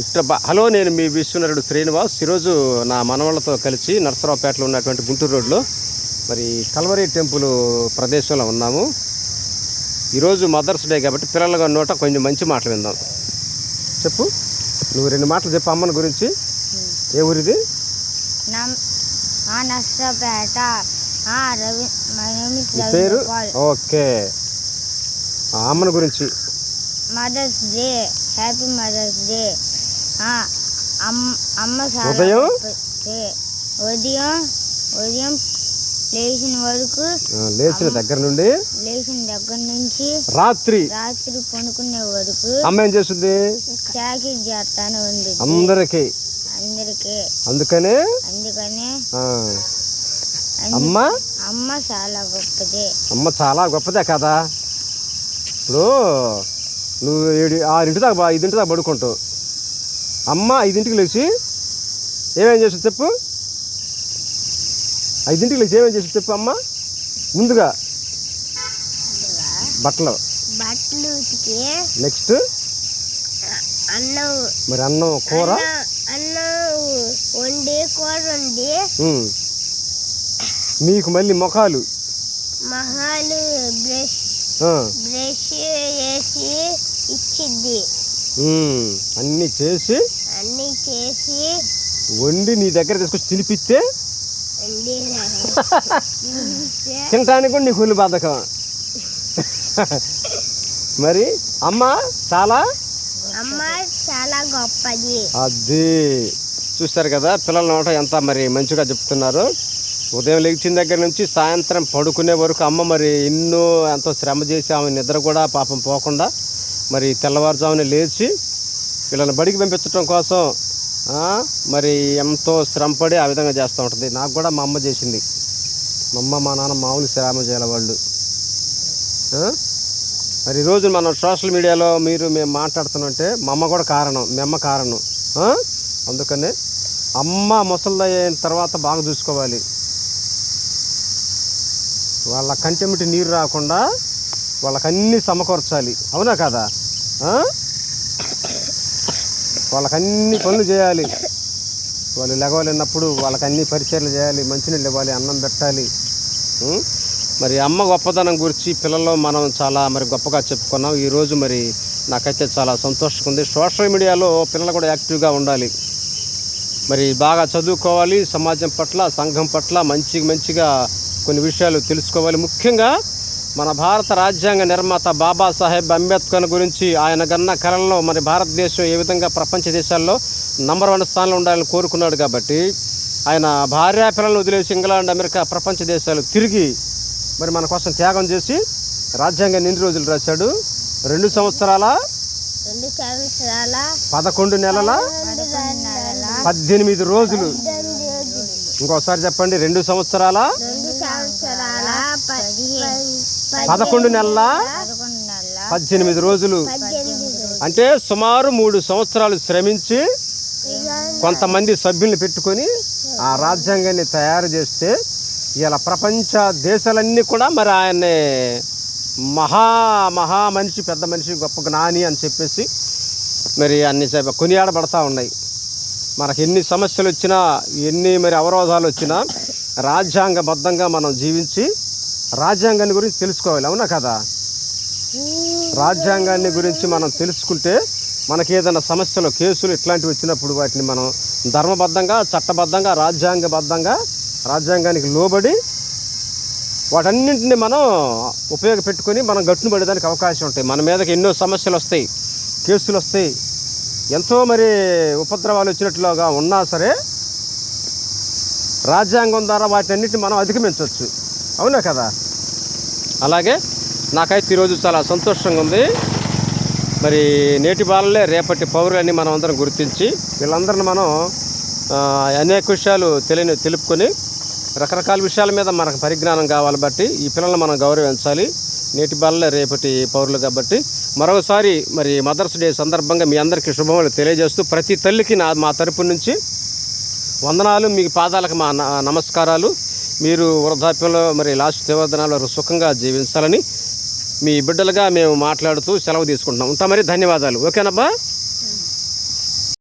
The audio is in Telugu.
ఇట్ట బా- హలో నేను మీ విశ్వనరుడు శ్రీనివాస్. ఈరోజు నా మనవాళ్ళతో కలిసి నర్సరావుపేటలో ఉన్నటువంటి గుంటూరు రోడ్లో మరి కల్వరి టెంపుల్ ప్రదేశంలో ఉన్నాము. ఈరోజు మదర్స్ డే కాబట్టి పిల్లల నోట కొంచెం మంచి మాటలు విందాం. చెప్పు. నువ్వు రెండు మాటలు చెప్పు అమ్మని గురించి. ఏ ఊరిది? పేరు? ఓకే. అమ్మని గురించి. Mother's day happy mother's day. అమ్మ ఉదయం? ఉదయం ఉదయం లేచిన వరకు లేచిన దగ్గర నుండి లేచిన దగ్గర నుంచి రాత్రి. రాత్రి పనుకునే వరకు అమ్మ ఏం చేస్తుంది? చాకిట్ చేస్తానే ఉంది. అందరికీ. అందరికీ. అందుకనే? అందుకనే అమ్మ? అమ్మ చాలా గొప్పది. అమ్మ చాలా గొప్పదే కదా. ఇప్పుడు నువ్వు ఏడు ఆరింటి దాకా ఐదింటి దాకా పడుకుంటావు. అమ్మ ఐదింటికి లేచి ఏమేం చేస్తుంది చెప్పు? ఐదింటికి లేచి ఏమేం చేస్తుంది చెప్పు అమ్మ? ముందుగా బట్టలు. బట్టలు నెక్స్ట్ అన్నం మరి అన్నం కూర? అన్నం- వండి కూర వండి. మీకు మళ్ళీ ముఖాలు? మహాలు బ్రష్ బ్రష్ వేసి ఇచ్చిద్ది ఉమ్. అన్నీ చేసి అన్నీ చేసి వండి నీ దగ్గర తీసుకొచ్చి తినిపిస్తే తినటానికి కూడా నీకు ఒళ్ళు బద్ధకం మరి అమ్మ చాలా అమ్మ చాలా గొప్పది. అది చూస్తారు కదా పిల్లల నోట ఎంత మరి మంచిగా చెప్తున్నారు. ఉదయం లేచిన దగ్గర నుంచి సాయంత్రం పడుకునే వరకు అమ్మ మరి ఎన్నో ఎంతో శ్రమ చేసి ఆమె నిద్ర కూడా పాపం పోకుండా మరి తెల్లవారుజామున లేచి వీళ్ళని బడికి పంపించడం కోసం మరి ఎంతో శ్రమపడి ఆ విధంగా చేస్తూ ఉంటుంది. నాకు కూడా మా అమ్మ చేసింది. మా అమ్మ మా నాన్న మామూలు శ్రమ చేయాలి వాళ్ళు మరి ఈరోజు మనం సోషల్ మీడియాలో మీరు మేము మాట్లాడుతున్నంటే మా అమ్మ కూడా కారణం. మీ అమ్మ కారణం. అందుకనే అమ్మ ముసలి అయిన తర్వాత బాగా చూసుకోవాలి. వాళ్ళ కంటెమిటి నీరు రాకుండా వాళ్ళకి అన్నీ సమకూర్చాలి. అవునా కదా? ఆ? వాళ్ళకి అన్ని పనులు చేయాలి. వాళ్ళు లెగవలేనప్పుడు వాళ్ళకి అన్ని పరిచయాలు చేయాలి మంచినీళ్ళు ఇవ్వాలి అన్నం పెట్టాలి. మరి అమ్మ గొప్పతనం గురించి పిల్లల్లో మనం చాలా మరి గొప్పగా చెప్పుకున్నాం. ఈరోజు మరి నాకైతే చాలా సంతోషంగా ఉంది సోషల్ మీడియాలో పిల్లలు కూడా యాక్టివ్గా ఉండాలి. మరి బాగా చదువుకోవాలి. సమాజం పట్ల సంఘం పట్ల మంచి మంచిగా కొన్ని విషయాలు తెలుసుకోవాలి. ముఖ్యంగా మన భారత రాజ్యాంగ నిర్మాత బాబాసాహెబ్ అంబేద్కర్ గురించి ఆయన గన్న కళల్లో మరి భారతదేశం ఏ విధంగా ప్రపంచ దేశాల్లో నంబర్ వన్ స్థానంలో ఉండాలని కోరుకున్నాడు కాబట్టి ఆయన భార్యా పిల్లలను వదిలేసి ఇంగ్లాండ్ అమెరికా ప్రపంచ దేశాలు తిరిగి మరి మన కోసం త్యాగం చేసి రాజ్యాంగాన్ని ఎన్ని రోజులు రాశాడు. రెండు సంవత్సరాల? పదకొండు నెలల? పద్దెనిమిది రోజులు. ఇంకోసారి చెప్పండి. రెండు సంవత్సరాల? పదకొండు నెలల పద్దెనిమిది రోజులు. అంటే సుమారు మూడు సంవత్సరాలు శ్రమించి కొంతమంది సభ్యుల్ని పెట్టుకొని ఆ రాజ్యాంగాన్ని తయారు చేస్తే ఇలా ప్రపంచ దేశాలన్నీ కూడా మరి ఆయన్ని మహా మహా మనిషి పెద్ద మనిషి గొప్ప జ్ఞాని అని చెప్పేసి మరి అన్ని కొనియాడబడతా ఉన్నాయి. మనకు ఎన్ని సమస్యలు వచ్చినా ఎన్ని మరి అవరోధాలు వచ్చినా రాజ్యాంగబద్ధంగా మనం జీవించి రాజ్యాంగాన్ని గురించి తెలుసుకోవాలి అవునా కదా? రాజ్యాంగాన్ని గురించి మనం తెలుసుకుంటే మనకి ఏదైనా సమస్యలు కేసులు ఇట్లాంటివి వచ్చినప్పుడు వాటిని మనం ధర్మబద్ధంగా చట్టబద్ధంగా రాజ్యాంగబద్ధంగా రాజ్యాంగానికి లోబడి వాటన్నింటిని మనం ఉపయోగపెట్టుకొని మనం గట్టును పడేదానికి అవకాశం ఉంటాయి. మన మీదకి ఎన్నో సమస్యలు వస్తాయి కేసులు వస్తాయి. ఎంతో మరి ఉపద్రవాలు వచ్చినట్లుగా ఉన్నా సరే రాజ్యాంగం ద్వారా వాటి అన్నింటిని మనం అధిగమించవచ్చు. అవునా కదా? అలాగే నాకైతే ఈరోజు చాలా సంతోషంగా ఉంది. మరి నేటి బాలలే రేపటి పౌరులని మనం అందరం గుర్తించి వీళ్ళందరిని మనం అనేక విషయాలు తెలియని తెలుపుకొని రకరకాల విషయాల మీద మనకు పరిజ్ఞానం కావాలి బట్టి ఈ పిల్లల్ని మనం గౌరవించాలి. నేటి బాలలే రేపటి పౌరులు కాబట్టి మరొకసారి మరి మదర్స్ డే సందర్భంగా మీ అందరికీ శుభములు తెలియజేస్తూ ప్రతి తల్లికి నా మా తరపు నుంచి వందనాలు మీ పాదాలకు మా నమస్కారాలు. మీరు వృద్ధాప్యంలో మరి లాస్ట్ దేవదనాలు సుఖంగా జీవించాలని మీ బిడ్డలుగా మేము మాట్లాడుతూ సెలవు తీసుకుంటున్నాం. ఉంటా మరి ధన్యవాదాలు. ఓకేనబ్బా?